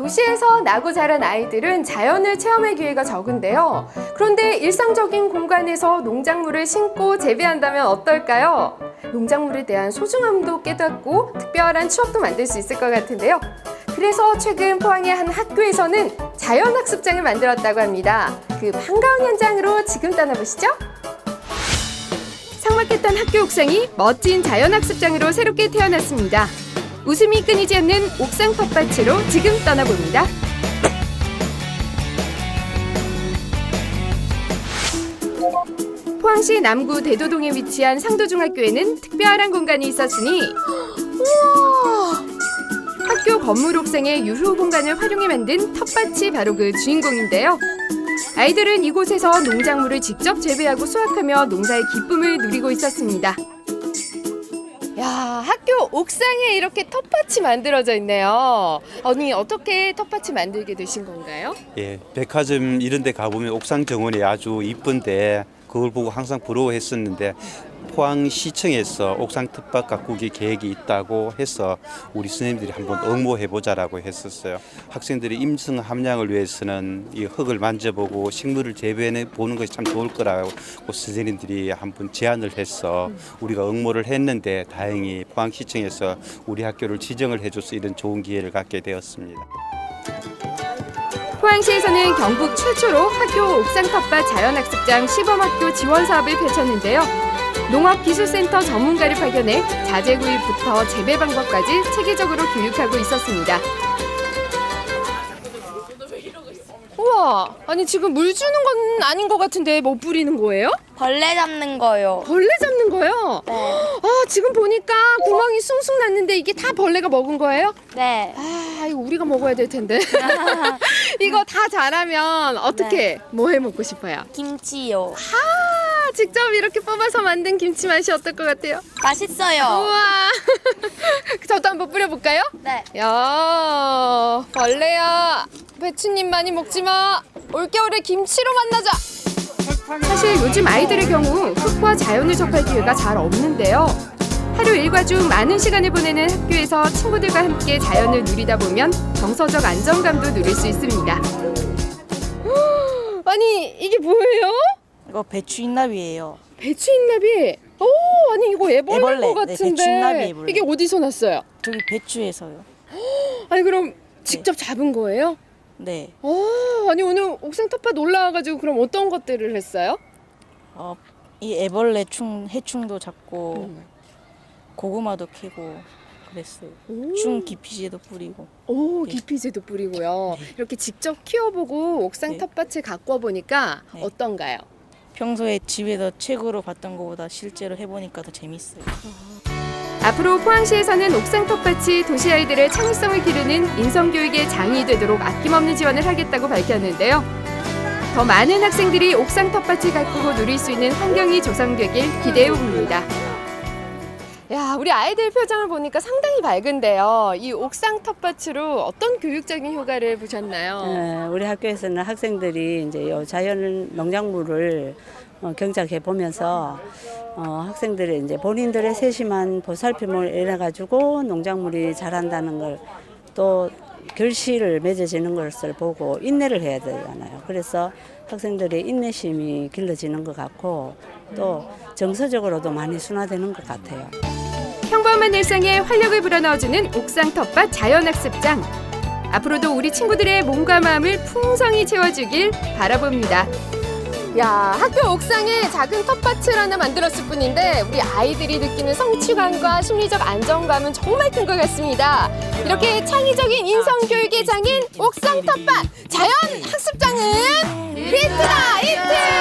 도시에서 나고 자란 아이들은 자연을 체험할 기회가 적은데요. 그런데 일상적인 공간에서 농작물을 심고 재배한다면 어떨까요? 농작물에 대한 소중함도 깨닫고 특별한 추억도 만들 수 있을 것 같은데요. 그래서 최근 포항의 한 학교에서는 자연학습장을 만들었다고 합니다. 그 반가운 현장으로 지금 떠나보시죠. 삭막했던 학교 옥상이 멋진 자연학습장으로 새롭게 태어났습니다. 웃음이 끊이지 않는 옥상 텃밭으로 지금 떠나봅니다. 포항시 남구 대도동에 위치한 상도중학교에는 특별한 공간이 있었으니 우와! 학교 건물 옥상의 유휴 공간을 활용해 만든 텃밭이 바로 그 주인공인데요. 아이들은 이곳에서 농작물을 직접 재배하고 수확하며 농사의 기쁨을 누리고 있었습니다. 옥상에 이렇게 텃밭이 만들어져 있네요. 언니, 어떻게 텃밭을 만들게 되신 건가요? 예, 백화점 이런 데 가보면 옥상 정원이 아주 이쁜데 그걸 보고 항상 부러워했었는데 포항시청에서 옥상 텃밭 가꾸기 계획이 있다고 해서 우리 선생님들이 한번 응모해 보자라고 했었어요. 학생들의 임성 함량을 위해서는 이 흙을 만져보고 식물을 재배해 보는 것이 참 좋을 거라고 선생님들이 한번 제안을 해서 우리가 응모를 했는데 다행히 포항시청에서 우리 학교를 지정을 해줘서 이런 좋은 기회를 갖게 되었습니다. 포항시에서는 경북 최초로 학교 옥상 텃밭 자연학습장 시범학교 지원 사업을 펼쳤는데요. 농업기술센터 전문가를 파견해 자재 구입부터 재배 방법까지 체계적으로 교육하고 있었습니다. 우와, 아니 지금 물 주는 건 아닌 것 같은데 뭐 뿌리는 거예요? 벌레 잡는 거요. 벌레 잡는 거요? 네. 아, 지금 보니까 구멍이 숭숭 났는데 이게 다 벌레가 먹은 거예요? 네. 아, 이거 우리가 먹어야 될 텐데. 이거 다 자라면 어떻게 뭐해 먹고 싶어요? 김치요. 아, 직접 이렇게 뽑아서 만든 김치 맛이 어떨 것 같아요? 맛있어요. 우와. 저도 한번 뿌려볼까요? 네. 야, 벌레야. 배추님 많이 먹지 마. 올겨울에 김치로 만나자. 사실 요즘 아이들의 경우 흙과 자연을 접할 기회가 잘 없는데요. 하루 일과 중 많은 시간을 보내는 학교에서 친구들과 함께 자연을 누리다 보면 정서적 안정감도 누릴 수 있습니다. 아니 이게 뭐예요? 이거 배추 인나비예요. 배추 인나비. 오, 아니 이거 애벌레인 애벌레. 것 네, 같은데 배추 인나비 애벌레. 이게 어디서 났어요? 저기 배추에서요. 아니 그럼 직접 잡은 거예요? 네. 어, 아니 오늘 옥상 텃밭 올라와가지고 그럼 어떤 것들을 했어요? 어, 이 애벌레 충 해충도 잡고 음. 고구마도 캐고 그랬어요. 오. 충 기피제도 뿌리고. 오, 네. 기피제도 뿌리고요. 이렇게 직접 키워보고 옥상 네. 텃밭을 가꿔 보니까 네. 어떤가요? 평소에 집에서 책으로 봤던 것보다 실제로 해보니까 더 재밌어요. 앞으로 포항시에서는 옥상 텃밭이 도시 아이들의 창의성을 기르는 인성교육의 장이 되도록 아낌없는 지원을 하겠다고 밝혔는데요. 더 많은 학생들이 옥상 텃밭을 가꾸고 누릴 수 있는 환경이 조성되길 기대해 봅니다. 야, 우리 아이들 표정을 보니까 상당히 밝은데요. 이 옥상 텃밭으로 어떤 교육적인 효과를 보셨나요? 어, 우리 학교에서는 학생들이 이제 요 자연 농작물을 어, 경작해 보면서 어, 학생들이 이제 본인들의 세심한 보살핌을 인해 가지고 농작물이 자란다는 걸 또 결실을 맺어지는 것을 보고 인내를 해야 되잖아요. 그래서 학생들의 인내심이 길러지는 것 같고 또 정서적으로도 많이 순화되는 것 같아요. 평범한 일상에 활력을 불어넣어주는 옥상 텃밭 자연학습장. 앞으로도 우리 친구들의 몸과 마음을 풍성히 채워주길 바라봅니다. 야, 학교 옥상에 작은 텃밭을 하나 만들었을 뿐인데 우리 아이들이 느끼는 성취감과 심리적 안정감은 정말 큰 것 같습니다. 이렇게 창의적인 인성 교육의 장인 옥상 텃밭 자연 학습장은 히트다 히트!